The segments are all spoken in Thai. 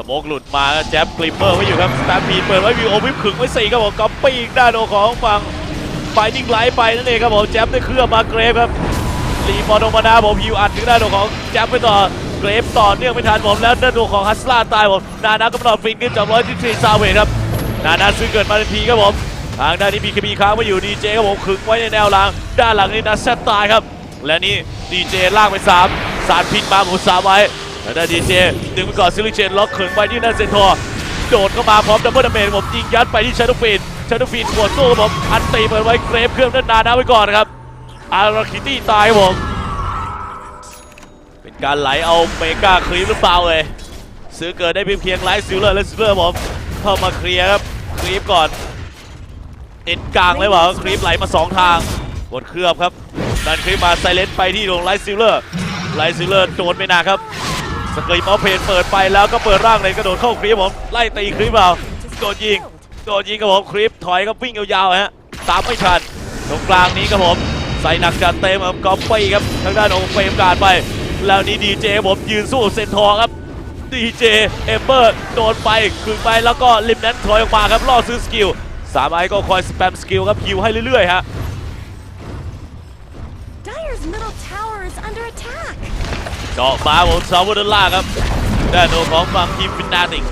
สโมกหลุดมาแจ็บกลิมเมอร์ไว้อยู่ครับสตาร์พีเปิดไว้วิวโอวิปขึงไว้สี่ครับผมก๊อปปี้อีกด้านของฝั่งไฟนิ่งไลท์ไปนั่นเองครับผมแจ็บได้เครื่องมาเกรฟครับรีบอลลงมานาผมฮิวอัดถึงด้านของแจ็บไปต่อเกรฟต่อเนื่องไม่ทันผมแล้วด้านของฮัสลาตายผมนานาก็มาดอนฟินขึ้นจากร้อยที่สี่ซาเวทครับนานาซึ่งเกิดมาทันทีครับผมทางด้านนี้มีคบีค้างไว้อยู่ดีเจครับผมขึงไว้ในแนวหลังด้านหลังนี่นัสเซตตายครับและนี่ดีเจลากไปสามสารพิษมาหมูสามไว้ แล้วได้ดีเจดึงไปก่อนซิลิเชนล็อกเขึงไปที่นั่นเซนทอร์โดดเข้ามาพร้อมดับเบิลดาเมจผมยิงยัดไปที่ชาร์ดฟีนชาร์ดฟีนหัวสู้ผมอันตีเปิดไว้เกรฟเครื่องด้านหนานะไว้ก่อนนะครับอาราคิตี้ตายผมเป็นการไหลเอาเมกาครีมหรือเปล่าเลยซื้อเกิดได้เพียงเพียงไลท์ซิลเลอร์และซิลเลอร์ผมเข้ามาเคลียร์ครับครีปก่อนเอ็นกลางเลยว่ะครีปไหลมาสองทางบนเคลือบครับดันคลิปมาไซเลนไปที่ดวงไลท์ซิลเลอร์ไลท์ซิลเลอร์โดนไม่นักครับ สกรีมอเพนเปิดไปแล้วก็เปิดร่างเลยกระโดดเข้าคลิปผมไล่ตีคลิปเอาโดนยิงโดนยิงกับผมคลิปถอยก็วิ่งยาวๆฮะตามไม่ทันตรงกลางนี้ครับผมใส่หนักจัดเต็มครับกอปปี้ครับทางด้านของเฟรมการไป แล้วนี้ดีเจผมยืนสู้เซนทอร์ครับดีเจเอเบอร์โดนไปคืนไปแล้วก็ลิมนั้นถอยออกมาครับล่อซื้อสกิลสามไอ้ก็คอยสแปมสกิลครับฮิวให้เรื่อยๆฮะ Dyer's middle tower is under attack. เจาะมาผมซาวเดอร์ล่าครับด้านโนของฝั่งทีมฟินาติก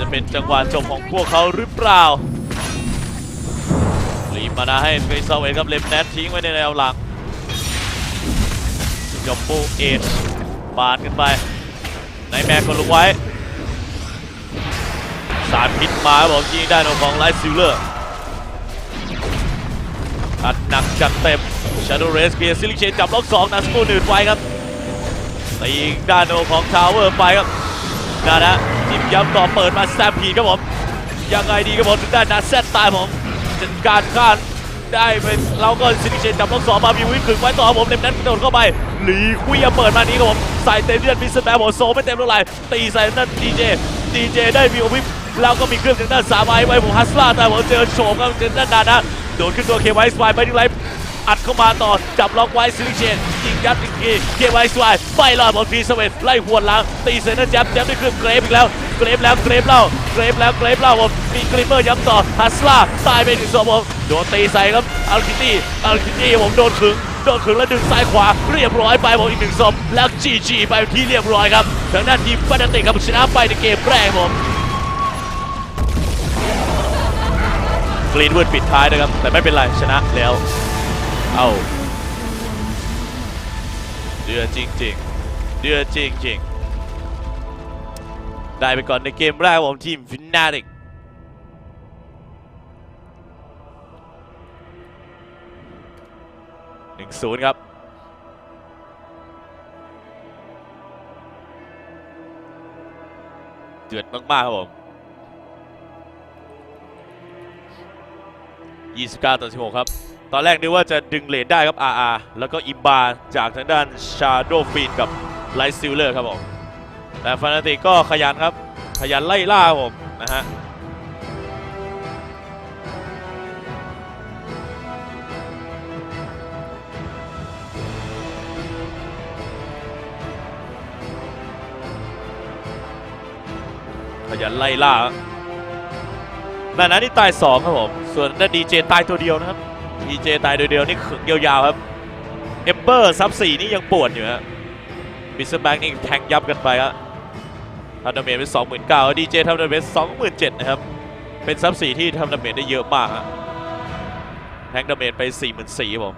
จะเป็นจังหวะจบของพวกเขาหรือเปล่ารีบมานะให้เฟซเวครับเล็มแนททิ้งไว้ในแนวหลังจบปูเอ็ดปาดกันไปในแม็กก็ลุกไว้สารพิษมาบผมยิงได้านของไลท์ซิลเลอร์ อัดหนักจัดเต็มชาโดเรสเคลียร์ซิลิเชนจับล็อกสองนาสกูหนืดไว้ครับตีอีกด้านของทาวเวอร์ไปครับนะนะจิ้มย้ำต่อเปิดมาแซมพีครับผมยังไงดีครับผมด้นาแซตตายผมจัดการข้านได้เป็นเราก็ซินิเชนจับต้องสองมามีวิ่งขึงไว้ต่อผมเล็มนั้นโดดเข้าไปหลีคุยเปิดมานี้ครับผมใส่เต็มเลือดมิสเตอร์แบร์ผมโซไม่เต็มเท่าไหร่ตีใส่นั่นดีเจดีเจได้วิววิปแล้วก็มีเครื่องจากด้านสามไอไว้ผมฮัสลาแต่ผมเจอโฉมครับเจอด้านนานะ โดดขึ้นตัวเคไวสไวไปที่ไรอัดเข้ามาต่อจับล็อกไว้ซิลิเชนยิงยัดอีกทีเกมไวสวายไม่รอดบอลฟรีสเวตไล่หัวนหลังตีเซนเตอร์แจ็บแจ็บได้เครื่องเกรฟอีกแล้วเกรฟแล้วเกรฟเล่าเกรฟแล้วเกรฟเล่าผมมีกริมเมอร์ย้ำต่อฮัสลาตายไปหนึ่งศพผมโดนตีใส่ครับอัลคิตี้อัลคิตี้ผมโดนขึงโดนขึงแล้วดึงซ้ายขวาเรียบร้อยไปผมอีกหนึ่งศพแล้วจีจีไปที่เรียบร้อยครับทางด้านทีมฟันดันติกครับชนะไปในเกมแรกผม กรีนวูดปิดท้ายนะครับ แต่ไม่เป็นไรชนะแล้ว เอาเดือดจริงๆเดือดจริงๆ ได้ไปก่อนในเกมแรกของทีมฟินาติกหนึ่งศูนย์ครับเดือดมากๆครับผม 29 ต่อ 16 ครับ ตอนแรกนึกว่าจะดึงเลนได้ครับ RR แล้วก็อิมบาจากทางด้านชาโดฟีนกับไลท์ซิลเลอร์ครับผมแต่ฟานาติกก็ขยันครับ ขยันไล่ล่าผมนะฮะขยันไล่ล่า นานานี่ตายสองครับผม ส่วนนั่นดีเจตายตัวเดียวนะครับดีเจตายตัวเดียวนี่ขึงยาวๆครับเอมเบอร์ซับสี่นี่ยังปวดอยู่ฮะบิสแบงนี่แทงยับกันไปครับทำดาเมจเป็นสองหมื่นเก้าดีเจทำดาเมจสองหมื่นเจ็ดนะครับ เป็นซับสี่ที่ทำดาเมจได้เยอะมากฮะแทงดาเมจไปสี่หมื่นสี่ผม